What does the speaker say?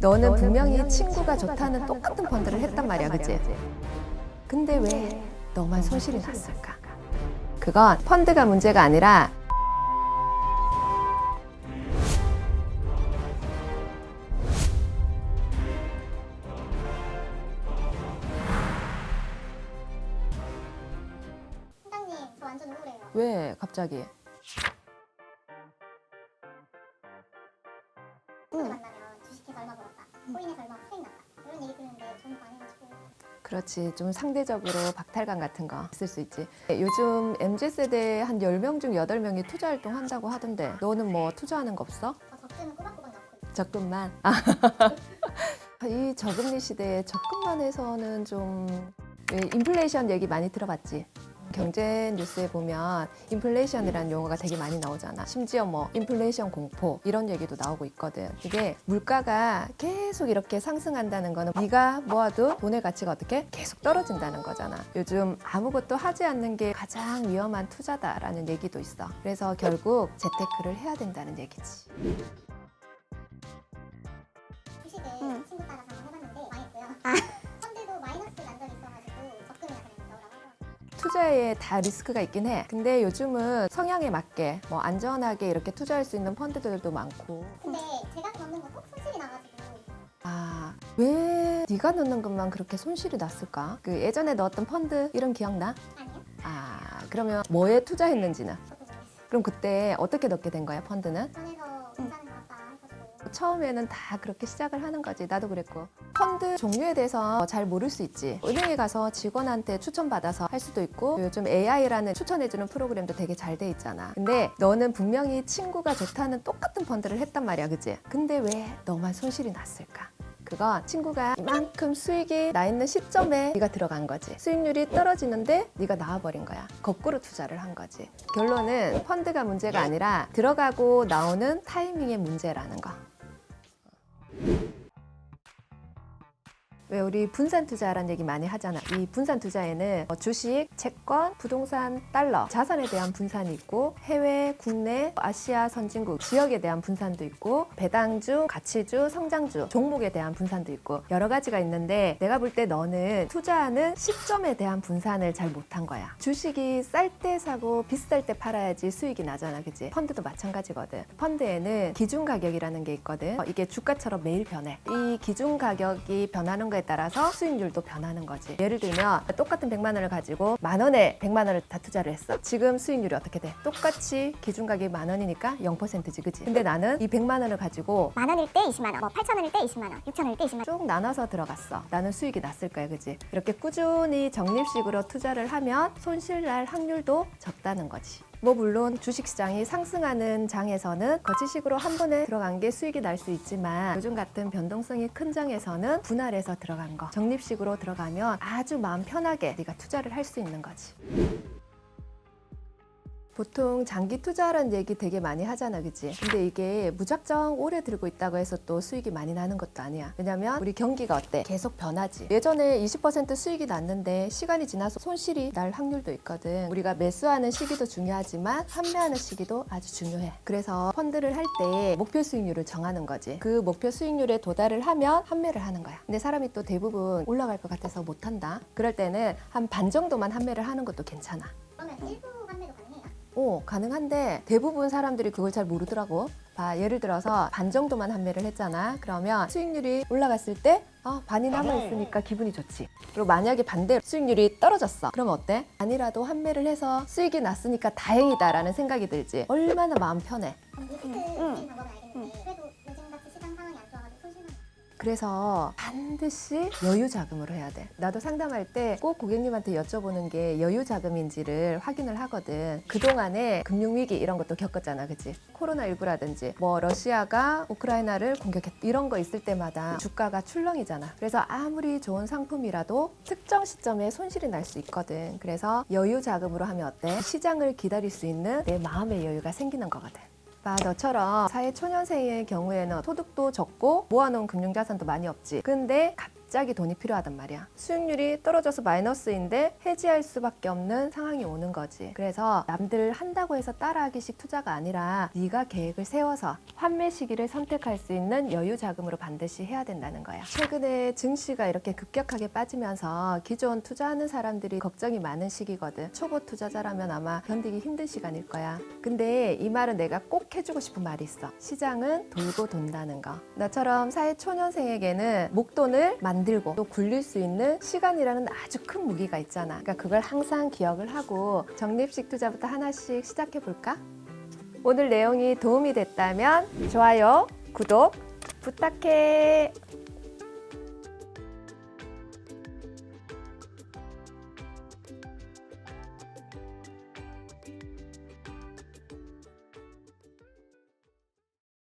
너는 분명히 친구가 좋다는 똑같은 펀드를 했단 말이야, 그치? 근데 왜 너만 손실이 났을까? 그건 펀드가 문제가 아니라 팀장님 저 완전 우울해요. 왜 갑자기? 그렇지. 좀 상대적으로 박탈감 같은 거 있을 수 있지. 요즘 MZ세대 한 10명 중 8명이 투자 활동 한다고 하던데 너는 뭐 투자하는 거 없어? 저 적금은 꼬박꼬박 넣고 있어요. 적금만. 이 저금리 시대에 적금만 해서는 좀왜 인플레이션 얘기 많이 들어봤지? 경제 뉴스에 보면 인플레이션이라는 용어가 되게 많이 나오잖아. 심지어 뭐 인플레이션 공포 이런 얘기도 나오고 있거든. 이게 물가가 계속 이렇게 상승한다는 거는 네가 모아도 돈의 가치가 어떻게 계속 떨어진다는 거잖아. 요즘 아무것도 하지 않는 게 가장 위험한 투자다라는 얘기도 있어. 그래서 결국 재테크를 해야 된다는 얘기지. 주식을 응. 친구 따라서 한번 해봤는데 망했고요. 투자에 다 리스크가 있긴 해. 근데 요즘은 성향에 맞게 뭐 안전하게 이렇게 투자할 수 있는 펀드들도 많고. 근데 제가 넣는 것도 손실이 나가지고 아, 왜 네가 넣는 것만 그렇게 손실이 났을까? 그 예전에 넣었던 펀드 이런 기억나? 아니요? 아, 그러면 뭐에 투자했는지는? 저도 모르겠어요. 그럼 그때 어떻게 넣게 된 거야, 펀드는? 전에서 괜찮은 것 같다 해가지고 처음에는 다 그렇게 시작을 하는 거지. 나도 그랬고. 펀드 종류에 대해서 잘 모를 수 있지. 은행에 가서 직원한테 추천받아서 할 수도 있고 요즘 AI라는 추천해주는 프로그램도 되게 잘 돼 있잖아. 근데 너는 분명히 친구가 좋다는 똑같은 펀드를 했단 말이야. 그지? 근데 왜 너만 손실이 났을까? 그건 친구가 이만큼 수익이 나 있는 시점에 네가 들어간 거지. 수익률이 떨어지는데 네가 나와버린 거야. 거꾸로 투자를 한 거지. 결론은 펀드가 문제가 아니라 들어가고 나오는 타이밍의 문제라는 거. 왜 우리 분산 투자라는 얘기 많이 하잖아. 이 분산 투자에는 뭐 주식, 채권, 부동산, 달러, 자산에 대한 분산이 있고 해외, 국내, 아시아 선진국 지역에 대한 분산도 있고 배당주, 가치주, 성장주, 종목에 대한 분산도 있고 여러 가지가 있는데 내가 볼 때 너는 투자하는 시점에 대한 분산을 잘 못한 거야. 주식이 쌀 때 사고 비쌀 때 팔아야지 수익이 나잖아. 그지? 펀드도 마찬가지거든. 펀드에는 기준 가격이라는 게 있거든. 어, 이게 주가처럼 매일 변해. 이 기준 가격이 변하는 거에 따라서 수익률도 변하는 거지. 예를 들면 똑같은 100만 원을 가지고 만 원에 100만 원을 다 투자를 했어. 지금 수익률이 어떻게 돼? 똑같이 기준 가격이 만 원이니까 0%지, 그지? 근데 나는 이 100만 원을 가지고 만 원일 때 20만 원, 뭐 8천 원일 때 20만 원, 6천 원일 때 20만 원. 쭉 나눠서 들어갔어. 나는 수익이 났을 거야, 그지? 이렇게 꾸준히 적립식으로 투자를 하면 손실 날 확률도 적다는 거지. 뭐 물론 주식시장이 상승하는 장에서는 거치식으로 한 번에 들어간 게 수익이 날 수 있지만 요즘 같은 변동성이 큰 장에서는 분할해서 들어간 거 적립식으로 들어가면 아주 마음 편하게 네가 투자를 할 수 있는 거지. 보통 장기 투자라는 얘기 되게 많이 하잖아, 그치? 근데 이게 무작정 오래 들고 있다고 해서 또 수익이 많이 나는 것도 아니야. 왜냐면 우리 경기가 어때? 계속 변하지. 예전에 20% 수익이 났는데 시간이 지나서 손실이 날 확률도 있거든. 우리가 매수하는 시기도 중요하지만 판매하는 시기도 아주 중요해. 그래서 펀드를 할 때 목표 수익률을 정하는 거지. 그 목표 수익률에 도달을 하면 판매를 하는 거야. 근데 사람이 또 대부분 올라갈 것 같아서 못 한다. 그럴 때는 한 반 정도만 판매를 하는 것도 괜찮아. 그러면 일부 오, 가능한데 대부분 사람들이 그걸 잘 모르더라고. 봐, 예를 들어서 반 정도만 판매를 했잖아. 그러면 수익률이 올라갔을 때 아, 반이 남아있으니까 기분이 좋지. 그리고 만약에 반대로 수익률이 떨어졌어. 그럼 어때? 반이라도 판매를 해서 수익이 났으니까 다행이다라는 생각이 들지. 얼마나 마음 편해. 리스크 응. 그래서 반드시 여유 자금으로 해야 돼. 나도 상담할 때 꼭 고객님한테 여쭤보는 게 여유 자금인지를 확인을 하거든. 그동안에 금융위기 이런 것도 겪었잖아. 그치? 코로나19라든지 뭐 러시아가 우크라이나를 공격했 이런 거 있을 때마다 주가가 출렁이잖아. 그래서 아무리 좋은 상품이라도 특정 시점에 손실이 날 수 있거든. 그래서 여유 자금으로 하면 어때? 시장을 기다릴 수 있는 내 마음의 여유가 생기는 거거든. 봐, 너처럼 사회 초년생의 경우에는 소득도 적고 모아놓은 금융자산도 많이 없지. 근데 갑자기 갑자기 돈이 필요하단 말이야. 수익률이 떨어져서 마이너스인데 해지할 수밖에 없는 상황이 오는 거지. 그래서 남들 한다고 해서 따라하기식 투자가 아니라 네가 계획을 세워서 환매 시기를 선택할 수 있는 여유 자금으로 반드시 해야 된다는 거야. 최근에 증시가 이렇게 급격하게 빠지면서 기존 투자하는 사람들이 걱정이 많은 시기거든. 초보 투자자라면 아마 견디기 힘든 시간일 거야. 근데 이 말은 내가 꼭 해주고 싶은 말이 있어. 시장은 돌고 돈다는 거. 나처럼 사회 초년생에게는 목돈을 만들고 또 굴릴 수 있는 시간이라는 아주 큰 무기가 있잖아. 그러니까 그걸 항상 기억을 하고 적립식 투자부터 하나씩 시작해 볼까? 오늘 내용이 도움이 됐다면 좋아요, 구독 부탁해.